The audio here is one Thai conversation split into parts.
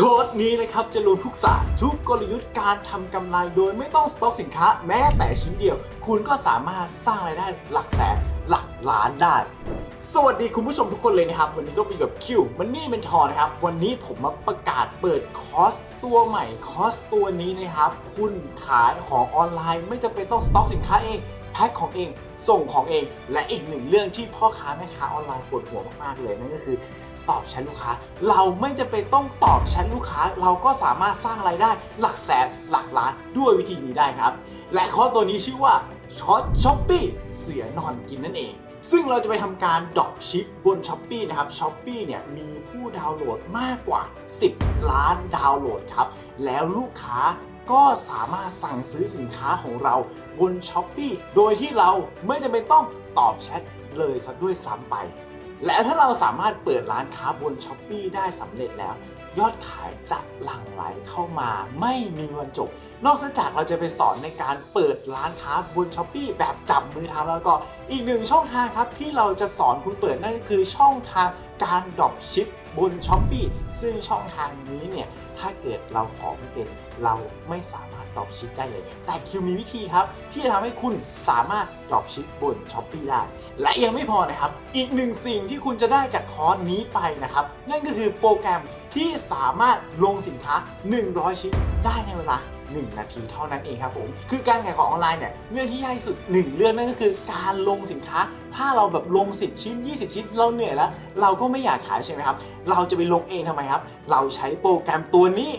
โค้ดนี้นะครับจะรวมทุกศาสตร์ทุกกลยุทธ์การทำกำไรโดยไม่ต้องสต็อกสินค้าแม้แต่ชิ้นเดียว คุณก็สามารถสร้างรายได้หลักแสนหลักล้านได้ สวัสดีคุณผู้ชมทุกคนเลยนะครับ วันนี้ก็อยู่กับคิวมันนี่เป็นทอนะครับ วันนี้ผมมาประกาศเปิดคอร์สตัวใหม่คอร์สตัวนี้นะครับ คุณขายของออนไลน์ ไม่จำเป็นต้องสต็อกสินค้าเองแพ็คของเองส่งของเอง และอีกหนึ่งเรื่องที่พ่อค้าแม่ค้าออนไลน์ปวดหัวมากๆเลยนั่นก็คือ ตอบแชทลูกค้า เราไม่จะเป็นต้องตอบแชทลูกค้า เราก็สามารถสร้างรายได้หลักแสนหลักล้านด้วยวิธีนี้ได้ครับ และคอร์สตัวนี้ชื่อว่าช็อตช้อปปี้เสือนอนกินนั่นเองซึ่งเราจะไปทำการดรอปชิปบน s h อ p e e นะครับ s h อ p e e เนี่ยมีผู้ดาวน์โหลดมากกว่า 10 ล้านดาวน์โหลดครับ แล้วลูกค้าก็สามารถสั่งซื้อสินค้าของเราบน s h อ p e e โดยที่เราไม่จำเป็นต้องตอบแชทเลยสักด้วยซ้ำไป และถ้าเราสามารถเปิดร้านค้าบน s h อ p e e ได้สำเร็จแล้ว ยอดขายจะหลั่งไหลเข้ามาไม่มีวันจบ นอกจากเราจะไปสอนในการเปิดร้านค้าบน s h อ p e e แบบจับมือทำแล้วก็อีกหนึ่งช่องทางครับที่เราจะสอนคุณเปิดนั่นก็คือช่องทางการดรอปชิปบน s h อ p e e ซึ่งช่องทางนี้เนี่ย เกิดเราขอไม่เป็นเราไม่สามารถดรอปชิปได้เลย แต่คิวมีวิธีครับ ที่จะทำให้คุณสามารถดรอปชิปบนช้อปปีได้ และยังไม่พอนะครับ อีกหนึ่งสิ่งที่คุณจะได้จากคอร์สนี้ไปนะครับ นั่นก็คือโปรแกรมที่สามารถลงสินค้า 100 ชิ้นได้ในเวลา 1 นาทีเท่านั้นเองครับผมคือการขายของออนไลน์เนี่ยเรื่องที่ยากที่สุด 1 เรื่องนั่นก็คือการลงสินค้า ถ้าเราแบบลง 10 ชิ้น 20 ชิ้นเราเหนื่อยแล้ว เราก็ไม่อยากขายใช่ไหมครับ เราจะไปลงเองทำไมครับ เราใช้โปรแกรมตัวนี้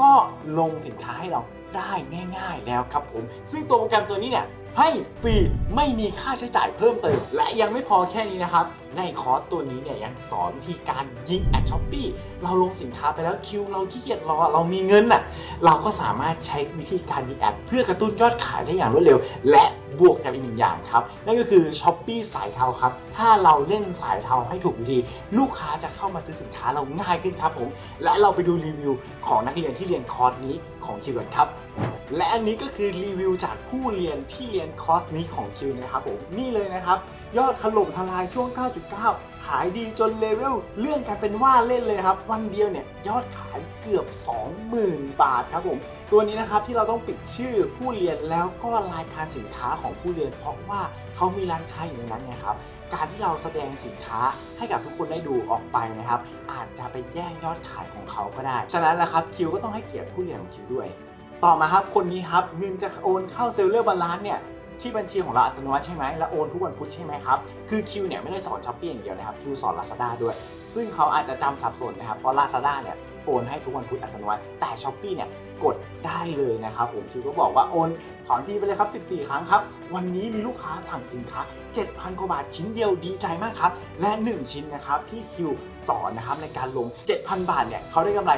ก็ลงสินค้าให้เราได้ง่าย ๆ แล้วครับผม ซึ่งตัวโปรแกรมตัวนี้เนี่ยให้ฟรีไม่มีค่าใช้จ่ายเพิ่มเติม และยังไม่พอแค่นี้นะครับ ในคอร์สตัวนี้เนี่ยยังสอนวิธีการยิงแอดช้อปปี้เราลงสินค้าไปแล้วคิวเราขี้เกียจรอเรามีเงินน่ะเราก็สามารถใช้วิธีการยิงแอดเพื่อกระตุ้นยอดขายได้อย่างรวดเร็ว และบวกกับอีกหนึ่งอย่างครับ นั่นก็คือช้อปปี้สายเทาครับ ถ้าเราเล่นสายเทาให้ถูกวิธี ลูกค้าจะเข้ามาซื้อสินค้าเราง่ายขึ้นครับผมและเราไปดูรีวิวของนักเรียนที่เรียนคอร์สนี้ของคิวกันครับ และอันนี้ก็คือรีวิวจากผู้เรียนที่เรียนคอร์สนี้ของคิวนะครับผมนี่เลยนะครับ ยอดถล่มทลายช่วง 9.9 ขายดีจนเลเวลเลื่อนกันเป็นว่าเล่นเลยครับ วันเดียวเนี่ยยอดขายเกือบ 20,000 บาทครับผม ตัวนี้นะครับที่เราต้องปิดชื่อผู้เรียนแล้วก็รายการสินค้าของผู้เรียน เพราะว่าเขามีร้านค้าอยู่ในนั้นไงครับการที่เราแสดงสินค้าให้กับทุกคนได้ดูออกไปนะครับ อาจจะไปแย่งยอดขายของเขาก็ได้ ฉะนั้นนะครับคิวก็ต้องให้เกียรติผู้เรียนของคิวด้วย ต่อมาครับคนนี้ครับเงินจะโอนเข้าเซลเลอร์บาลานซ์เนี่ย ที่บัญชีของเราอัตโนมัติใช่ไหมแล้วโอนทุกวันพุธใช่ไหมครับคือคิวเนี่ยไม่ได้สอนช้อปปี้อย่างเดียวนะครับคิวสอน Lazada ด้วย ซึ่งเขาอาจจะจำสับสนนะครับเพราะ Lazada เนี่ยโอนให้ทุกวันพุธอัตโนมัติแต่ช้อปปี้เนี่ยกดได้เลยนะครับผมคิวก็บอกว่าโอนถอนทีไปเลยครับ 14 ครั้งครับ วันนี้มีลูกค้าสั่งสินค้า 7,000กว่าบาทชิ้นเดียวดีใจมากครับ และ 1 ชิ้นนะครับที่คิวสอนนะครับในการลง 7,000 บาทเนี่ยเขาได้กำไร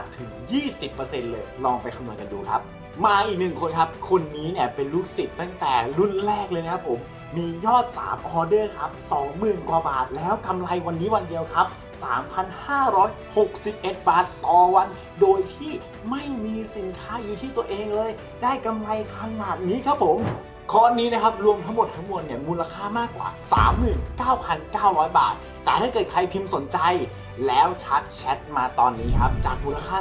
15-20%เลยลองไปคำนวณกันดูครับ มาอีกหนึ่งคนครับ คนนี้เนี่ยเป็นลูกศิษย์ตั้งแต่รุ่นแรกเลยนะครับผม มียอด 3 ออเดอร์ครับ 20,000 กว่าบาท แล้วกำไรวันนี้วันเดียวครับ 3,561 บาทต่อวัน โดยที่ไม่มีสินค้าอยู่ที่ตัวเองเลย ได้กำไรขนาดนี้ครับผมคอร์สนี้นะครับรวมทั้งหมดทั้งมวลเนี่ยมูลค่ามากกว่า 39,900 บาท แต่ถ้าเกิดใครพิมพ์สนใจ แล้วทักแชทมาตอนนี้ครับ จากมูลค่า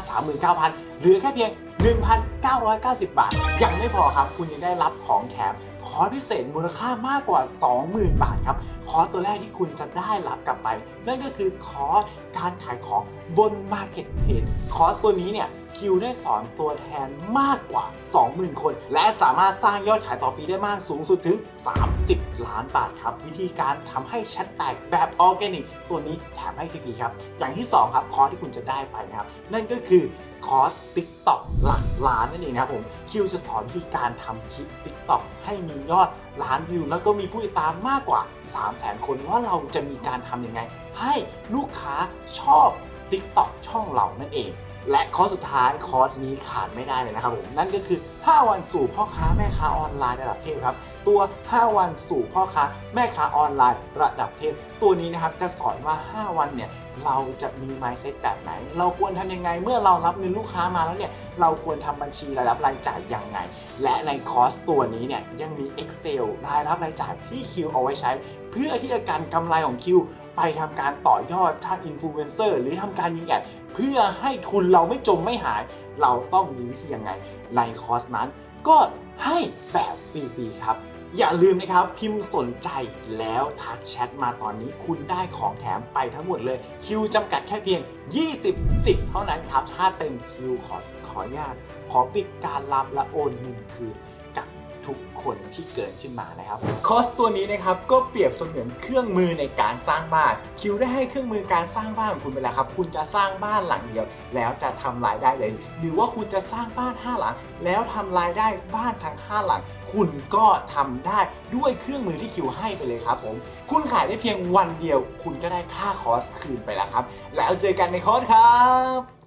39,000เหลือแค่เพียง 1,990 บาท ยังไม่พอครับ คุณยังได้รับของแถมคอร์สพิเศษมูลค่ามากกว่า 20,000 บาทครับ คอร์สตัวแรกที่คุณจะได้รับกลับไป นั่นก็คือคอร์สการขายของบน Marketplace คอร์สตัวนี้เนี่ยคิวได้สอนตัวแทนมากกว่า 20,000 คน และสามารถสร้างยอดขายต่อปีได้มากสูงสุดถึง 30 ล้านบาทครับ วิธีการทำให้แชทแตกแบบออร์แกนิก ตัวนี้แถมให้ฟรีๆครับ อย่างที่ 2 ครับคอร์สที่คุณจะได้ไปนะครับ นั่นก็คือ คอร์ส TikTok หลักล้านนั่นเองนะครับผมคิวจะสอนวิธีการทำคลิป TikTok ให้มียอดล้านวิว แล้วก็มีผู้ติดตามมากกว่า 300,000 คนว่าเราจะมีการทำยังไง ให้ลูกค้าชอบ TikTok ช่องเรานั่นเอง และคอร์สสุดท้ายคอร์สนี้ขาดไม่ได้เลยนะครับผมนั่นก็คือ 5 วันสู่พ่อค้าแม่ค้าออนไลน์ระดับเทพครับตัว 5 วันสู่พ่อค้าแม่ค้าออนไลน์ระดับเทพ ตัวนี้นะครับจะสอนว่า 5 วันเนี่ยเราจะมี mindset แบบไหน เราควรทำยังไง เมื่อเรารับเงินลูกค้ามาแล้วเนี่ย เราควรทำบัญชีรายรับรายจ่ายยังไง และในคอร์สตัวนี้เนี่ยยังมี Excel รายรับรายจ่ายที่คิวเอาไว้ใช้ เพื่อที่จะกันกำไรของคิว ไปทำการต่อยอดทางอินฟลูเอนเซอร์หรือทำการยิงแอดเพื่อให้ทุนเราไม่จมไม่หาย เราต้องมีวิธียังไงในคอร์สนั้น ก็ให้แบบฟรีๆครับ อย่าลืมนะครับพิมพ์สนใจแล้วทักแชทมาตอนนี้คุณได้ของแถมไปทั้งหมดเลย คิวจำกัดแค่เพียง 20สิทธิ์เท่านั้นครับ ถ้าเต็มคิวขอขออนุญาตขอปิดการรับและโอนเงินคืน ทุกคนที่เกิดขึ้นมานะครับคอร์สตัวนี้นะครับก็เปรียบเสมือนเครื่องมือในการสร้างบ้าน คิวได้ให้เครื่องมือการสร้างบ้านของคุณไปแล้วครับ คุณจะสร้างบ้านหลังเดียว แล้วจะทำรายได้เลย หรือว่าคุณจะสร้างบ้านห้าหลัง แล้วทำรายได้บ้านทั้งห้าหลัง คุณก็ทำได้ด้วยเครื่องมือที่คิวให้ไปเลยครับผม คุณขายได้เพียงวันเดียว คุณก็ได้ค่าคอร์สคืนไปแล้วครับ แล้วเจอกันในคอร์สครับ